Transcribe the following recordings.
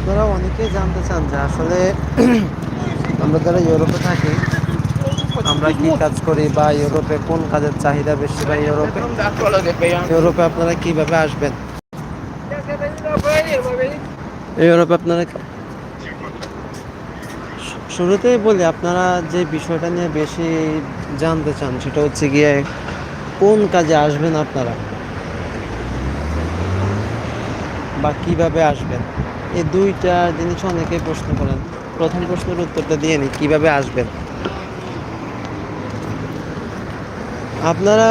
আপনারা অনেকেই জানতে চান যে আসলে আমরা যারা ইউরোপে থাকি, আমরা কি কাজ করি বা ইউরোপে কোন কাজের চাহিদা বেশি বা ইউরোপে? ইউরোপে আপনারা কীভাবে আসবেন? ইউরোপে আপনারা শুরুতেই বলি, আপনারা যে বিষয়টা নিয়ে বেশি জানতে চান সেটা হচ্ছে গিয়ে কোন কাজে আসবেন আপনারা? বা কীভাবে আসবেন? এই দুইটা জিনিস অনেকে প্রশ্ন করেন। প্রথম প্রশ্নের উত্তরটা দিয়ে নি কীভাবে আসবেন? আপনারা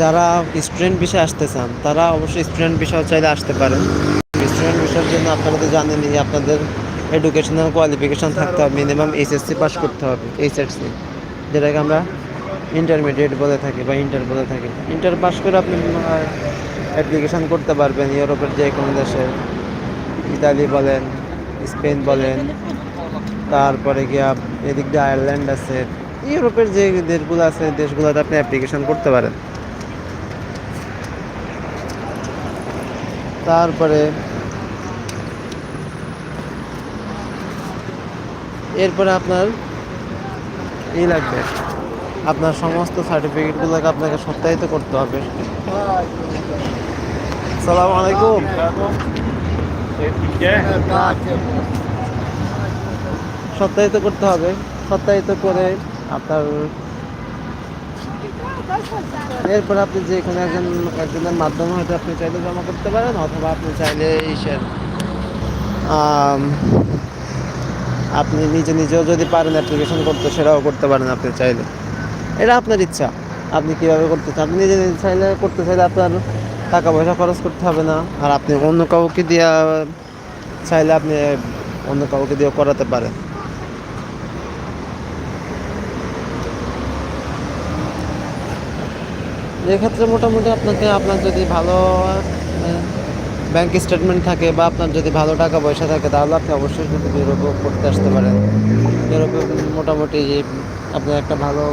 যারা স্টুডেন্ট বিষয়ে আসতে চান, তারা অবশ্যই স্টুডেন্ট বিষয় চাইলে আসতে পারেন। স্টুডেন্ট বিষয়ের জন্য আপনারা তো জানেনই, আপনাদের এডুকেশনাল কোয়ালিফিকেশন থাকতে হবে মিনিমাম এইচএসসি পাস করতে হবে এইচএসসি যেটাকে আমরা ইন্টারমিডিয়েট বলে থাকি বা ইন্টার বলে থাকি। ইন্টার পাস করে আপনি অ্যাপ্লিকেশন করতে পারবেন, ইউরোপের যে কোনো দেশে। ইতালি বলেন, স্পেন বলেন, তারপরে গিয়া এদিক দিয়ে আয়ারল্যান্ড আছে। ইউরোপের যে দেশগুলো আছে, দেশগুলোতে আপনি অ্যাপ্লিকেশন করতে পারেন। তারপরে এরপরে আপনার ই লাগবে। আপনার সমস্ত সার্টিফিকেটগুলোকে আপনাকে সত্যায়িত করতে হবে। সালাম আলাইকুম। সত্যায়িত করতে হবে। সত্যায়িত করে আপনার এরপর আপনি যে কোনো একজন একজনের মাধ্যমে হয়তো আপনি চাইলে জমা করতে পারেন, অথবা আপনি চাইলে ইসের আপনি নিজে নিজেও যদি পারেন অ্যাপ্লিকেশন করতে, সেটাও করতে পারেন আপনি চাইলে। এটা আপনার ইচ্ছা। আপনি কীভাবে করতে চান? আপনি নিজে চাইলে করতে চাইলে আপনার টাকা পয়সা খরচ করতে হবে না। আর আপনি অন্য কাউকে দিয়ে চাইলে আপনি অন্য কাউকে দিয়ে করাতে পারেন। এক্ষেত্রে মোটামুটি আপনাকে আপনার যদি ভালো ব্যাংক স্টেটমেন্ট থাকে বা আপনার যদি ভালো টাকা পয়সা থাকে, তাহলে আপনি অবশ্যই কিন্তু ইউরোপে করতে আসতে পারেন। ইউরোপে মোটামুটি আপনার একটা ভালো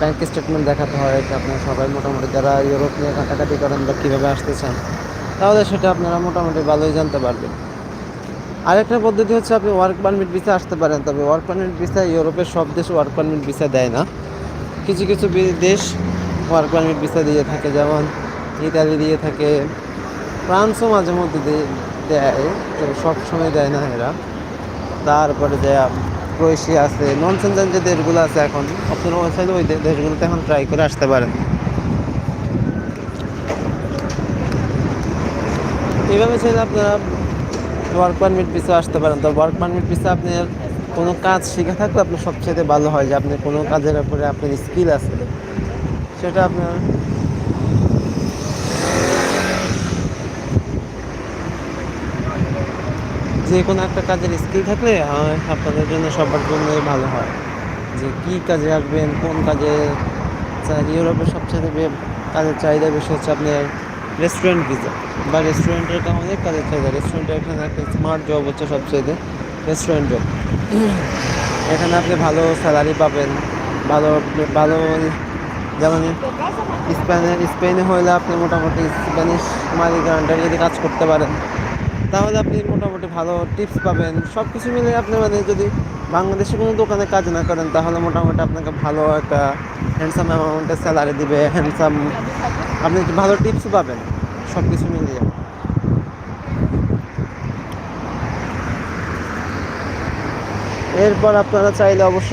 ব্যাংক স্টেটমেন্ট দেখাতে হয় আপনার সবাই মোটামুটি যারা ইউরোপ নিয়ে কাটাকাটি করেন বা কীভাবে আসতে চান, তাহলে সেটা আপনারা মোটামুটি ভালোই জানতে পারবেন। আরেকটা পদ্ধতি হচ্ছে আপনি ওয়ার্ক পারমিট ভিসা আসতে পারেন, তবে ওয়ার্ক পারমিট ভিসা ইউরোপের সব দেশ ওয়ার্ক পারমিট ভিসা দেয় না। কিছু কিছু দেশ ওয়ার্ক পারমিট ভিসা দিয়ে থাকে, যেমন ইতালি দিয়ে থাকে ফ্রান্সও মাঝে মধ্যে দেয়, তবে সব সময় দেয় না এরা। তারপরে যে ক্রোয়েশিয়া আছে নন সেন্টার যে দেশগুলো আছে এখন আপনারা ওই ওই দেশগুলোতে এখন ট্রাই করে আসতে পারেন। এইভাবে চাইলে আপনারা ওয়ার্ক পারমিট পিছু আসতে পারেন। তো ওয়ার্ক পারমিট পিছু আপনি কোনো কাজ শিখে থাকলে আপনার সবচেয়ে ভালো হয় যে আপনি কোনো কাজের উপরে আপনার স্কিল আছে। সেটা আপনার যে কোনো একটা কাজের স্কিল থাকলে আপনাদের জন্য সবার জন্যই ভালো হয়। যে কি কাজে আসবেন কোন কাজে ইউরোপের সবচেয়ে কাজের চাহিদা বেশি হচ্ছে আপনার রেস্টুরেন্ট ভিসা বা রেস্টুরেন্টের অনেক কাজের চাহিদা। রেস্টুরেন্টের এখানে একটা স্মার্ট জব হচ্ছে সবচেয়ে রেস্টুরেন্ট জব এখানে আপনি ভালো স্যালারি পাবেন, ভালো ভালো যেমন স্পেনে স্পেনে হলে আপনি মোটামুটি স্প্যানিশ মালিকের আন্ডারে যদি কাজ করতে পারেন তাহলে আপনি মোটামুটি ভালো টিপস পাবেন। সব কিছু মিলে আপনি মানে যদি বাংলাদেশে কোনো দোকানে কাজ না করেন, তাহলে মোটামুটি আপনাকে ভালো একটা হ্যান্ডসাম অ্যামাউন্টের স্যালারি দিবে হ্যান্ডসাম আপনি ভালো টিপস পাবেন সব কিছু মিলিয়ে। এরপর আপনারা চাইলে অবশ্য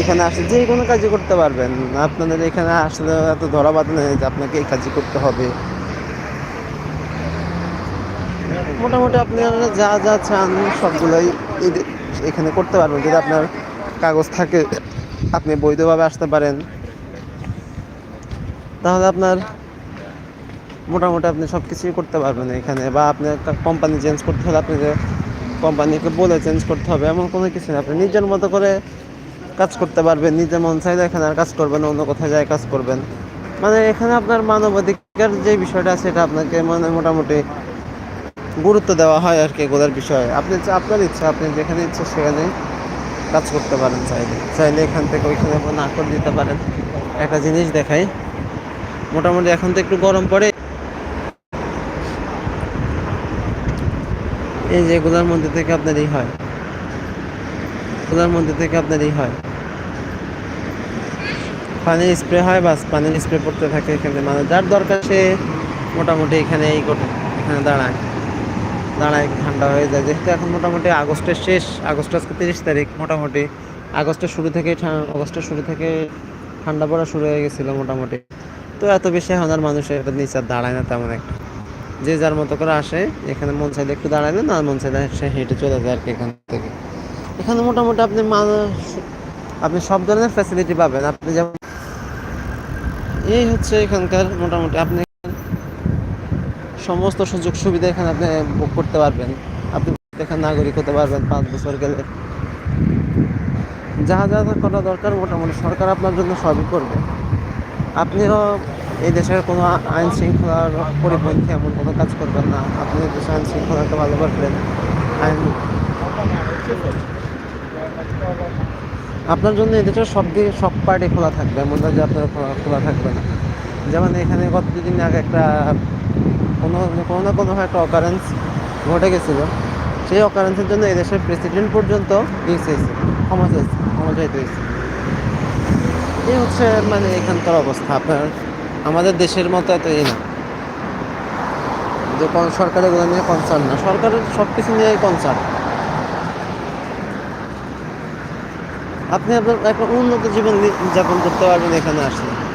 এখানে আসলে যে কোনো কাজই করতে পারবেন। আপনাদের এখানে আসলে এত ধরা বাঁধা নেই যে আপনাকে এই কাজই করতে হবে। মোটামুটি আপনারা যা যা চান সবগুলোই এখানে করতে পারবেন। যদি আপনার কাগজ থাকে, আপনি বৈধভাবে আসতে পারেন। তাহলে আপনার মোটামুটি আপনি সব কিছুই করতে পারবেন এখানে। বা আপনার কোম্পানি চেঞ্জ করতে হলে আপনি যে কোম্পানিকে বলে চেঞ্জ করতে হবে, এমন কোনো কিছু না। আপনি নিজের মতো করে কাজ করতে পারবেন। নিজের মন চাইলে এখানে আর কাজ করবেন অন্য কোথায় যায় কাজ করবেন। মানে এখানে আপনার মানবাধিকার যে বিষয়টা আছে সেটা আপনাকে মানে মোটামুটি গুরুত্ব দেওয়া হয় আর কি এগুলোর বিষয়ে। আপনি আপনার ইচ্ছা, আপনি যেখানে ইচ্ছা সেখানে কাজ করতে পারেন চাইলে। চাইলে এখান থেকে ওইখানে না করে দিতে পারেন। একটা জিনিস দেখাই, মোটামুটি এখন তো একটু গরম পড়ে। এই যে এগুলোর মধ্যে থেকে আপনার এই হয়। এগুলোর মধ্যে থেকে আপনার এই হয়। পানির স্প্রে হয় বাস পানির স্প্রে করতে থাকে এখানে। মানে যার দরকার সে মোটামুটি এখানে এই করে এখানে দাঁড়ায়। দাঁড়ায় ঠান্ডা হয়ে যায়। যেহেতু এখন মোটামুটি আগস্টের শেষ, আগস্ট আজকে তিরিশ তারিখ মোটামুটি, আগস্টের শুরু থেকে আগস্টের শুরু থেকে ঠান্ডা পড়া শুরু হয়ে গেছিল মোটামুটি। তো এত বেশি এখন আর মানুষের এটা নিচে আর দাঁড়ায় না তেমন একটা। যে যার মতো করে আসে, এখানে মন চাইলে একটু দাঁড়াবে না মন চাইলে সে হেঁটে চলে যায় আর কি এখান থেকে। এখানে মোটামুটি আপনি মানুষ আপনি সব ধরনের ফ্যাসিলিটি পাবেন। আপনি যেমন এই হচ্ছে এখানকার মোটামুটি আপনি সমস্ত সুযোগ সুবিধা এখানে আপনি ভোগ করতে পারবেন। আপনি এখানে নাগরিক হতে পারবেন পাঁচ বছর গেলে। যা যা করা দরকার মোটামুটি সরকার আপনার জন্য সবই করবে। আপনিও এই দেশের কোনো আইন শৃঙ্খলার পরিপন্থী এমন কোনো কাজ করবেন না। আপনি দেশের আইন শৃঙ্খলাকে ভালো করবেন আইন আপনার জন্য এই দেশের সব দিকে সব পার্টি খোলা থাকবে এমন না যে আপনার খোলা থাকবে না। যেমন এখানে গত দুদিন আগে একটা কোনো কোনো না কোনো একটা অকারেন্স ঘটে গেছিল। সেই অকারেন্সের জন্য এই দেশের প্রেসিডেন্ট পর্যন্ত ইয়ে ক্ষমা চেয়েছে, ক্ষমা চাইতে হয়েছে। এই হচ্ছে মানে এখানকার অবস্থা। আপনার, আমাদের দেশের মতো এত এই না। যে সরকার এগুলো নিয়ে কনসার্ন না। সরকারের সব কিছু নিয়ে কনসার্ন আপনি আপনার একটা উন্নত জীবন যাপন করতে পারবেন এখানে আসলে।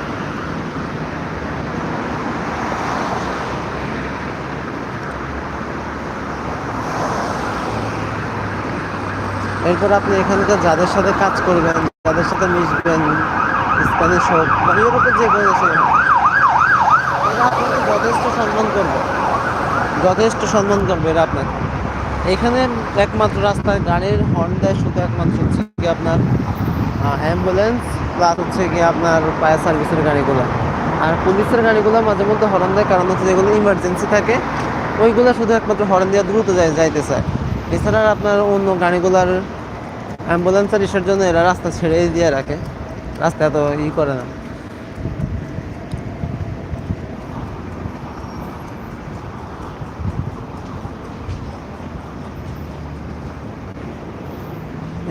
এরপর আপনি এখানকার যাদের সাথে কাজ করবেন, যাদের সাথে মিশবেন, স্প্যানিশ হোক, বা ইউরোপের যে কোনো দেশে এরা আপনাকে যথেষ্ট সম্মান করবে। যথেষ্ট সম্মান করবে এরা আপনাকে। এখানে একমাত্র রাস্তায় গাড়ির হর্ন দেয় শুধু একমাত্র হচ্ছে কি আপনার অ্যাম্বুলেন্স প্লাস হচ্ছে কি আপনার ফায়ার সার্ভিসের গাড়িগুলো। আর পুলিশের গাড়িগুলো মাঝে মধ্যে হর্ন দেয়, কারণ হচ্ছে যেগুলো ইমার্জেন্সি থাকে, ওইগুলো শুধু একমাত্র হর্ন দিয়ে দ্রুত যাইতে চায়। এছাড়া আপনার অন্য গাড়িগুলোর অ্যাম্বুলেন্স ইসের জন্য এরা রাস্তা ছেড়ে দিয়ে রাখে। রাস্তা এত ই করে না।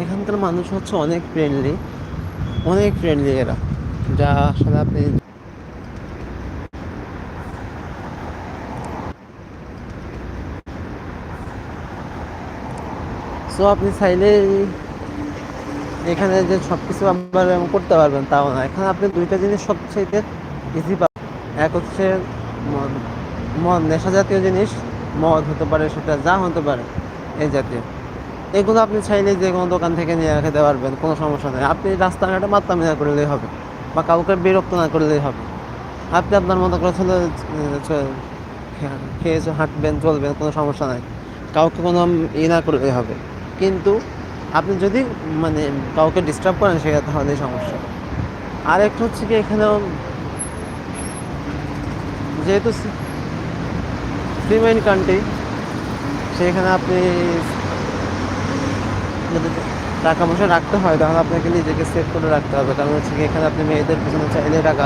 এখানকার মানুষ হচ্ছে অনেক ফ্রেন্ডলি অনেক ফ্রেন্ডলি এরা। যা আসলে আপনি সো আপনি চাইলে এখানে যে সব কিছু এমন করতে পারবেন, তাও না। এখানে আপনি দুইটা জিনিস সবচেয়ে ইজি পাবেন। এক হচ্ছে মদ মদ, নেশা জাতীয় জিনিস। মদ হতে পারে, সেটা যা হতে পারে, এই জাতীয়। এগুলো আপনি চাইলে যে কোনো দোকান থেকে নিয়ে খেতে পারবেন, কোনো সমস্যা নেই। আপনি রাস্তাঘাটে মাত্রামি না করলেই হবে, বা কাউকে বিরক্ত না করলেই হবে। আপনি আপনার মতো করে চলে খেয়ে হাঁটবেন, চলবেন, কোনো সমস্যা নাই। কাউকে কোনো ই না করলেই হবে। কিন্তু আপনি যদি মানে কাউকে ডিস্টার্ব করেন, সেটা তাহলেই সমস্যা। আর একটা হচ্ছে কি, এখানেও যেহেতু সিমেন্ট কান্ট্রি সেখানে আপনি যদি টাকা পয়সা রাখতে হয়, তাহলে আপনাকে নিজেকে সেভ করে রাখতে হবে। কারণ হচ্ছে এখানে আপনি মেয়েদের পিছনে চাইলে টাকা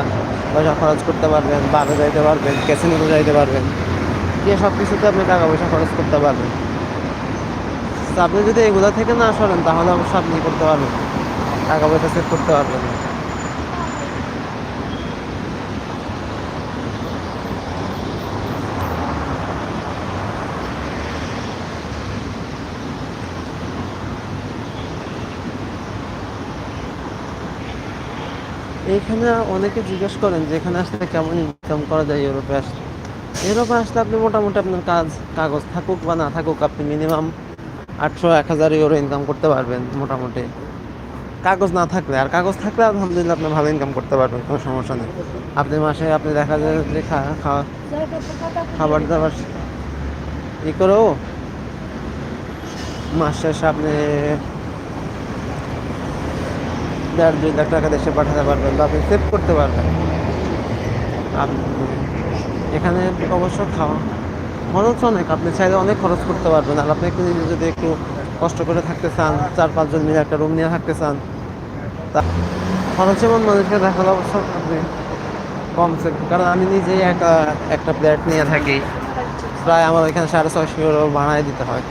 পয়সা খরচ করতে পারবেন, বারে যাইতে পারবেন ক্যাসিনোতে যাইতে পারবেন। গিয়ে সব কিছুতে আপনি টাকা পয়সা খরচ করতে পারবেন। তো আপনি যদি এগুলো থেকে না সরেন, তাহলে অবশ্য আপনি করতে পারবেন টাকা পয়সা সেভ করতে পারবেন। এইখানে অনেকে জিজ্ঞেস করেন যে এখানে আসলে কেমন ইনকাম করা যায় ইউরোপে আসলে ইউরোপে আসলে আপনি মোটামুটি আপনার কাজ, কাগজ থাকুক বা না থাকুক, আপনি মিনিমাম আটশো এক হাজার ইউরো ইনকাম করতে পারবেন মোটামুটি। কাগজ না থাকলে, আর কাগজ থাকলে আলহামদুলিল্লাহ আপনি ভালো ইনকাম করতে পারবেন, কোনো সমস্যা নেই। আপনি মাসে, আপনি দেখা যায় যে খাওয়া খাবার দাবার ই করেও মাস শেষে আপনি দেড় দুই লাখ টাকা দেশে পাঠাতে পারবেন বা আপনি সেভ করতে পারবেন। আপনি এখানে অবশ্য খাওয়া খরচ অনেক, আপনি চাইলে অনেক খরচ করতে পারবেন। আর আপনি একটু নিজে যদি একটু কষ্ট করে থাকতে চান, চার, পাঁচজন মিলে একটা রুম নিয়ে থাকতে চান, তা খরচ এমন মানুষকে দেখালে অবশ্য আপনি কমসে কারণ আমি নিজেই একা একটা প্লেট নিয়ে থাকি। প্রায় আমার এখানে সাড়ে ছয়শো ভাড়ায় দিতে হয়।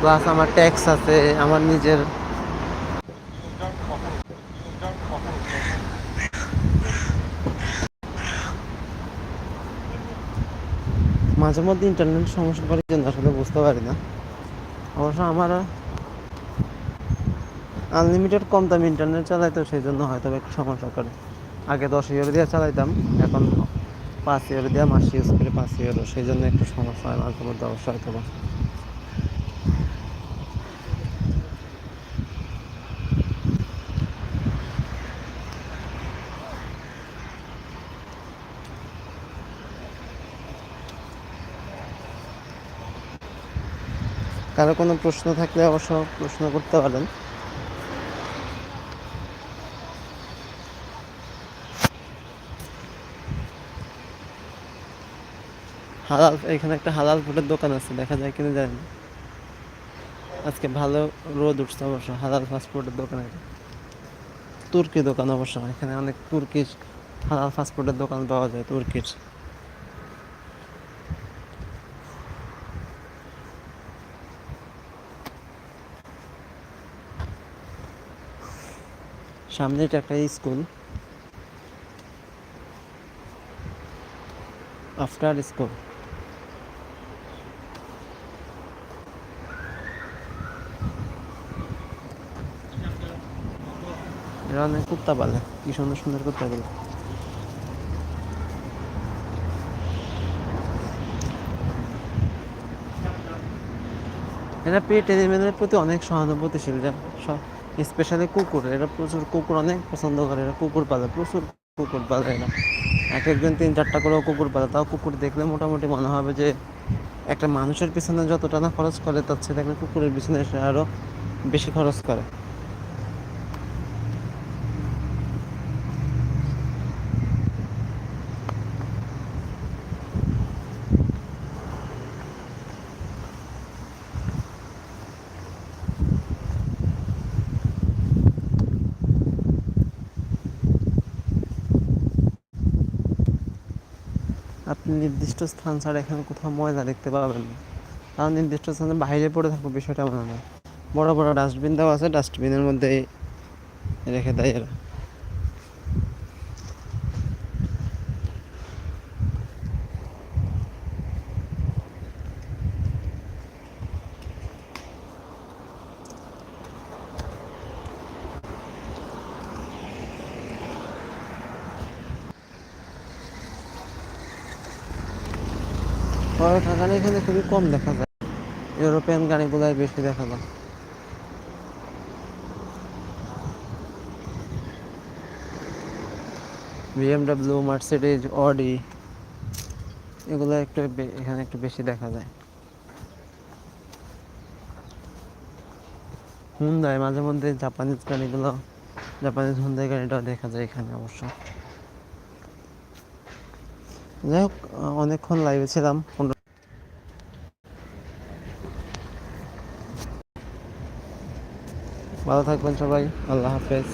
প্লাস আমার ট্যাক্স আছে, আমার নিজের মাঝে মধ্যে ইন্টারনেট সমস্যা করে জন্য আসলে বুঝতে পারি না। অবশ্য আমার আনলিমিটেড কম দাম ইন্টারনেট চালাই তো সেই জন্য হয়তো একটু সমস্যা করে। আগে দশ ইয়ার দিয়ে চালাইতাম, এখন পাঁচ ইয়ার দিয়ে মাস ইউজ করে, পাঁচ ইউরো সেই জন্য একটু সমস্যা হয় মাঝে মধ্যে অবশ্যই হয়তো কারও কোনো প্রশ্ন থাকলে অবশ্য প্রশ্ন করতে পারেন। হালাল, এখানে একটা হালাল ফুডের দোকান আছে, দেখা যায় কিনা জানি না। আজকে ভালো রোদ উঠছে অবশ্য, হালাল ফাস্টফুডের দোকান এটা। তুর্কি দোকান অবশ্য, এখানে অনেক তুর্কির হালাল ফাস্টফুডের দোকান পাওয়া যায়, তুর্কির। সামনে এটা একটা স্কুল। আফটার স্কুল এরা অনেক কুত্তা পালে, কি সুন্দর সুন্দর কুত্তা কুত্তাগুলো। এরা পেট প্রতি অনেক সহানুভূতিশীল যা স্পেশালি কুকুর, এরা প্রচুর কুকুর, অনেক পছন্দ করে, এরা কুকুর পালে, প্রচুর কুকুর পালে এরা। এক একজন তিন চারটা করেও কুকুর পালে, তাও কুকুর দেখলে মোটামুটি মনে হবে যে একটা মানুষের পিছনে যতটা না খরচ করে, তার চেয়ে দেখলে কুকুরের পিছনে সে আরও বেশি খরচ করে আপনি নির্দিষ্ট স্থান ছাড়া এখানে কোথাও ময়লা দেখতে পাবেন না। কারণ নির্দিষ্ট স্থানে বাইরে পড়ে থাকবে বিষয়টা মনে হয় বড় বড় ডাস্টবিন দেওয়া আছে, ডাস্টবিনের মধ্যে রেখে দেয় এরা। টয়োটা গাড়ি এখানে খুবই কম দেখা যায়। ইউরোপিয়ান গাড়িগুলাই বেশি দেখা যায়। বিএমডাব্লিউ, মার্সিডিজ, অডি, এগুলো একটু এখানে একটু বেশি দেখা যায়। হুন্দাই, মাঝে মধ্যে জাপানিজ গাড়িগুলো, জাপানিজ হুন্দাই গাড়িটাও দেখা যায় এখানে অবশ্য। যাই হোক অনেকক্ষণ লাইভে ছিলাম ভালো থাকবেন সবাই আল্লাহ হাফেজ।